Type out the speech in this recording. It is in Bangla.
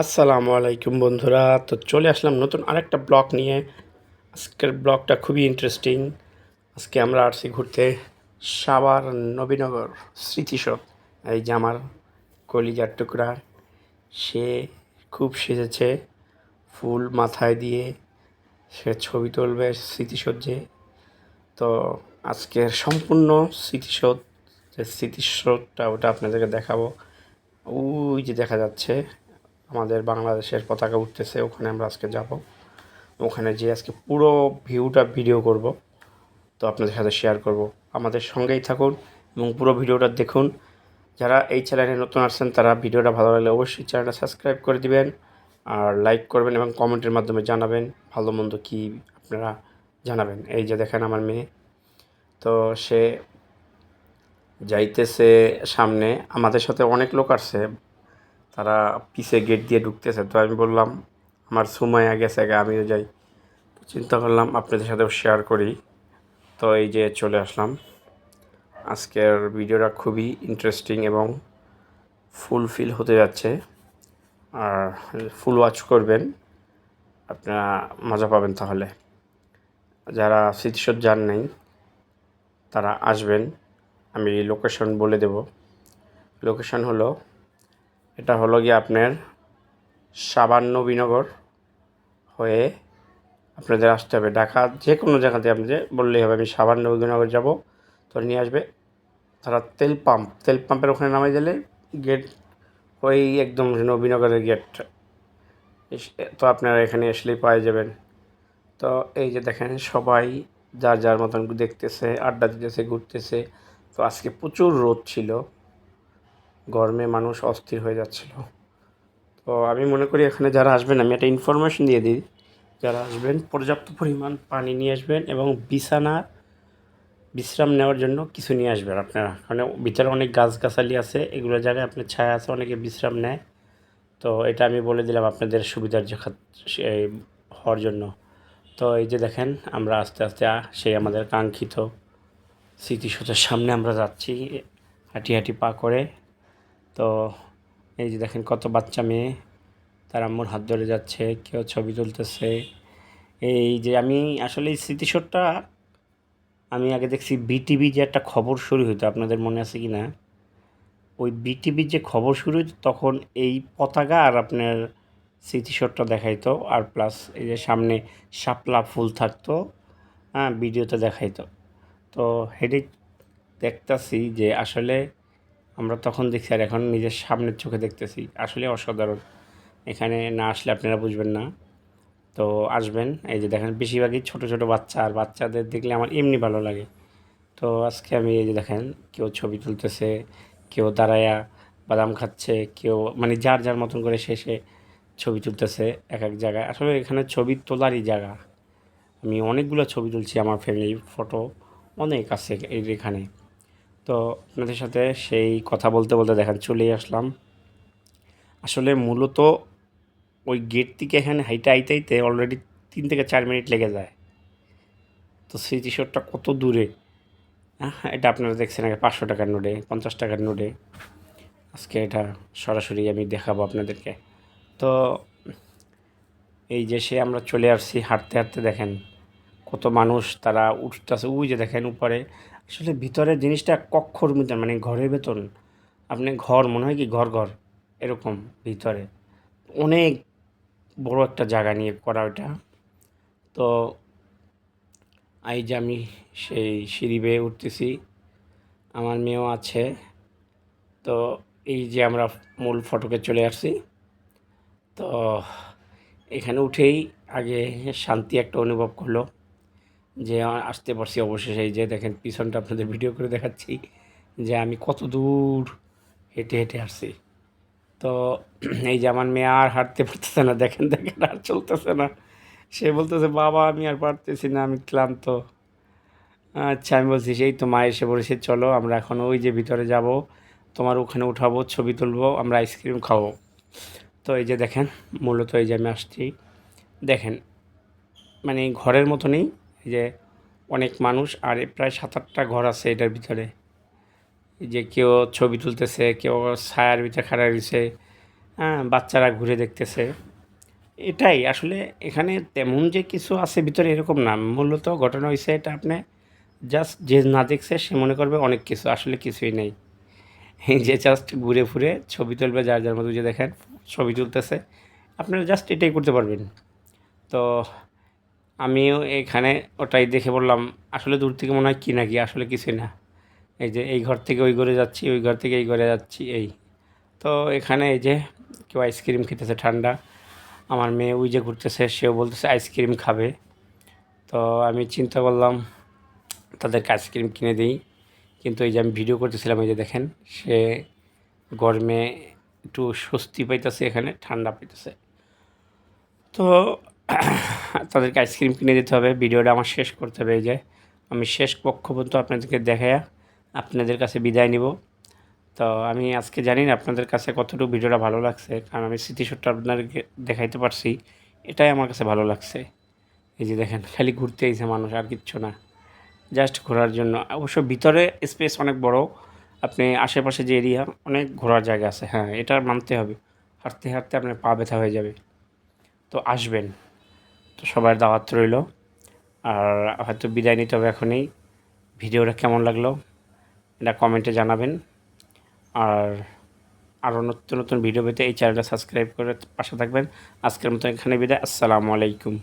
আসসালামু আলাইকুম বন্ধুরা। তো চলে আসলাম নতুন আরেকটা ব্লগ নিয়ে। আজকের ব্লগটা খুবই ইন্টারেস্টিং আজকে আমরা আসছি ঘুরতে সাভার নবীনগর স্মৃতিসৌধ। এই যে আমার কলিজার টুকরা, সে খুব সেজেছে। ফুল মাথায় দিয়ে সে ছবি তুলবে স্মৃতিসৌধে। তো আজকের সম্পূর্ণ স্মৃতিসৌধ, যে স্মৃতিসৌধটা ওটা আপনাদেরকে দেখাবো। ওই যে দেখা যাচ্ছে। আমাদের বাংলাদেশের পতাকা উঠতেছে, ওখানে আমরা আজকে যাব। ওখানে যে আজকে পুরো ভিউটা ভিডিও করব, তো আপনাদের সাথে শেয়ার করব। আমাদের সঙ্গেই থাকুন এবং পুরো ভিডিওটা দেখুন। যারা এই চ্যানেলে নতুন আসছেন, তারা ভিডিওটা ভালো লাগলে অবশ্যই চ্যানেলটা সাবস্ক্রাইব করে দিবেন আর লাইক করবেন এবং কমেন্টের মাধ্যমে জানাবেন ভালো মন্দ কী আপনারা জানাবেন। এই যে দেখেন আমার মেয়ে, তো সে যাইতেছে সামনে। আমাদের সাথে অনেক লোক আসছে তারা পিছে গেট দিয়ে ঢুকতেছে। তো আমি বললাম, আমার সময় গেছে আগে আমিও যাই। তো চিন্তা করলাম, আপনাদের সাথেও শেয়ার করি। তো এই যে চলে আসলাম। আজকের ভিডিওটা খুবই ইন্টারেস্টিং এবং ফুলফিল হতে যাচ্ছে। আর ফুল ওয়াচ করবেন। আপনারা মজা পাবেন তাহলে। যারা স্মৃতিসৌধ যান নাই, তারা আসবেন। আমি লোকেশন বলে দেব। লোকেশন হলো এটা হলো গিয়ে আপনার সাবান নবীনগর হয়ে আপনাদের আসতে হবে। ঢাকা যে কোনো জায়গাতে আপনি বললেই হবে, আমি সাবান নবীনগর যাব। তো নিয়ে আসবে তারা তেল পাম্প। তেল পাম্পের ওখানে নামাই দিলে গেট ওই একদম নবীনগরের গেট। তো আপনারা এখানে আসলেই পাওয়া যাবেন। তো এই যে দেখেন সবাই যার যার মতন দেখতেছে, আড্ডা দিতেছে, ঘুরতেছে। তো আজকে প্রচুর রোদ ছিল। গরমে মানুষ অস্থির হয়ে যাচ্ছিল। তো আমি মনে করি এখানে যারা আসবেন, আমি একটা ইনফরমেশন দিয়ে দিই। যারা আসবেন, পর্যাপ্ত পরিমাণ পানি নিয়ে আসবেন এবং বিছানা, বিশ্রাম নেওয়ার জন্য কিছু নিয়ে আসবেন আপনারা। কারণ ভিতরে অনেক গাছগাছালি আছে, এগুলো জায়গায় আপনার ছায়া আছে, অনেকে বিশ্রাম নেয়। তো এটা আমি বলে দিলাম আপনাদের সুবিধার যে হওয়ার জন্য। তো এই যে দেখেন, আমরা আস্তে আস্তে সেই আমাদের কাঙ্ক্ষিত স্মৃতিসৌধের সামনে আমরা যাচ্ছি হাঁটি হাঁটি পা করে। তো এই যে দেখেন কত বাচ্চা মেয়ে, তার আম্মুর হাত ধরে যাচ্ছে, কেউ ছবি তুলতেছে। এই যে আমি আসলে এই স্মৃতিসৌধটা আমি আগে দেখছি বিটিভি যে একটা খবর শুরু হতো আপনাদের মনে আছে কি না ওই বিটিভির যে খবর শুরু হতো তখন এই পতাকা আর আপনার স্মৃতিসৌধটা দেখাইতো, আর প্লাস এই যে সামনে শাপলা ফুল থাকতো হ্যাঁ ভিডিওতে দেখাইতো। তো হেডে দেখতেছি যে আসলে আমরা তখন দেখছি আর এখন নিজের সামনের চোখে দেখতেছি। আসলে অসাধারণ। এখানে না আসলে আপনারা বুঝবেন না। তো আসবেন, এই যে দেখেন বেশিরভাগই ছোট ছোট বাচ্চা, আর বাচ্চাদের দেখলে আমার এমনি ভালো লাগে। তো আজকে আমি এই যে দেখেন, কেউ ছবি তুলতেছে, কেউ দাঁড়ায়া বাদাম খাচ্ছে, কেউ মানে যার যার মতন করে শেষে ছবি তুলতেছে এক এক জায়গায়। আসলে এখানে ছবি তোলারই জায়গা। আমি অনেকগুলো ছবি তুলছি আমার ফ্যামিলি ফটো অনেক আছে এখানে। তো আপনাদের সাথে সেই কথা বলতে বলতে দেখেন চলেই আসলাম। আসলে মূলত ওই গেট থেকে এখানে হাইতে আইতে আইতে অলরেডি তিন থেকে চার মিনিট লেগে যায়। তো স্মৃতিশোরটা কত দূরে? হ্যাঁ এটা আপনারা দেখছেন আগে পাঁচশো টাকার নোটে, পঞ্চাশ টাকার নোটে। আজকে এটা সরাসরি আমি দেখাবো আপনাদেরকে। তো এই যে সে আমরা চলে আসছি, হাঁটতে হাঁটতে দেখেন কত মানুষ তারা উঠতেছে। ওই যে দেখেন উপরে আসলে ভিতরে জিনিসটা কক্ষর মতন মানে ঘরের ভেতর, আপনি ঘর, মনে হয় কি ঘর ঘর, এরকম ভিতরে। অনেক বড় একটা জায়গা নিয়ে করা ওটা তো এই যে আমি সেই সিঁড়ি বেয়ে উঠতেছি, আমার মেয়েও আছে। তো এই যে আমরা মূল ফটোকে চলে আসছি। তো এখানে উঠেই আগে শান্তি একটা অনুভব করল। যে আসতে পারছি অবশেষে। এই যে দেখেন, পিছনটা আপনাদের ভিডিও করে দেখাচ্ছি যে আমি কত দূর হেঁটে হেঁটে আসছি। তো এই যে আমার মেয়ে আর হাঁটতে পারতেছে না, দেখেন দেখেন, আর চলতেছে না। সে বলতেছে, বাবা, আমি আর পারতেছি না, আমি ক্লান্ত। আচ্ছা আমি বলছি, সেই তো মা এসে বলেছে, চলো আমরা এখন ওই যে ভিতরে যাব। তোমার ওখানে উঠাবো, ছবি তুলবো, আমরা আইসক্রিম খাব। তো এই যে দেখেন, মূলত এই যে আমি আসছি। দেখেন মানে ঘরের মতো নেই এই যে অনেক মানুষ আর প্রায় সাত আটটা ঘর আছে এটার ভিতরে। যে কেউ ছবি তুলতেছে, কেউ ছায়ার ভিতরে খাড়া রয়েছে হ্যাঁ বাচ্চারা ঘুরে দেখতেছে। এটাই আসলে এখানে তেমন যে কিছু আছে ভিতরে এরকম না। মূলত ঘটনা হয়েছে এটা আপনি জাস্ট যে না দেখছে সে মনে করবে অনেক কিছু, আসলে কিছুই নেই। যে জাস্ট ঘুরে ফুরে ছবি তুলবে, যার যার মতো যে দেখেন, ছবি তুলতেছে, আপনারা জাস্ট এটাই করতে পারবেন। তো আমিও এখানে ওটাই দেখে বললাম, আসলে দূর থেকে মনে হয় কি নাকি? আসলে কিছুই না। এই যে এই ঘর থেকে ওই ঘরে যাচ্ছি, ওই ঘর থেকে এই ঘরে যাচ্ছি, এই। তো এখানে এই যে কেউ আইসক্রিম খেতেছে ঠান্ডা। আমার মেয়ে ওই যে ঘুরতেছে, সেও বলতেছে আইসক্রিম খাবে। তো আমি চিন্তা করলাম, তাদেরকে আইসক্রিম কিনে দিই। কিন্তু এই যে আমি ভিডিও করতেছিলাম, এই যে দেখেন, সে গরমে একটু স্বস্তি পাইতেছে এখানে, ঠান্ডা পাইতেছে। তো তাদেরকে আইসক্রিম কিনে দিতে হবে। ভিডিওটা আমার শেষ করতে হবে এই যে। আমি শেষ পক্ষ পর্যন্ত আপনাদেরকে দেখায়া আপনাদের কাছে বিদায় নিব। তো আমি আজকে জানি না আপনাদের কাছে কতটুকু ভিডিওটা ভালো লাগছে, কারণ আমি স্মৃতিশোরটা আপনাদেরকে দেখাইতে পারছি। এটাই আমার কাছে ভালো লাগছে। এই যে দেখেন, খালি ঘুরতে এসে মানুষ, আর কিচ্ছু না। জাস্ট ঘোরার জন্য। অবশ্য ভিতরে স্পেস অনেক বড়। আপনি আশেপাশে যে এরিয়া, অনেক ঘোরার জায়গা আছে। হ্যাঁ এটা মানতে হবে। হাঁটতে হাঁটতে আপনার পা ব্যথা হয়ে যাবে। তো আসবেন। তো সবার দাওয়াত রইল। আর হয়তো বিদায় নিতে হবে এখনই। ভিডিওটা কেমন লাগল? এটা কমেন্টে জানাবেন। আর আরও নতুন নতুন ভিডিও পেতে এই চ্যানেলটা সাবস্ক্রাইব করে পাশে থাকবেন। আজকের মতো এখানে বিদায়। আসসালামু আলাইকুম।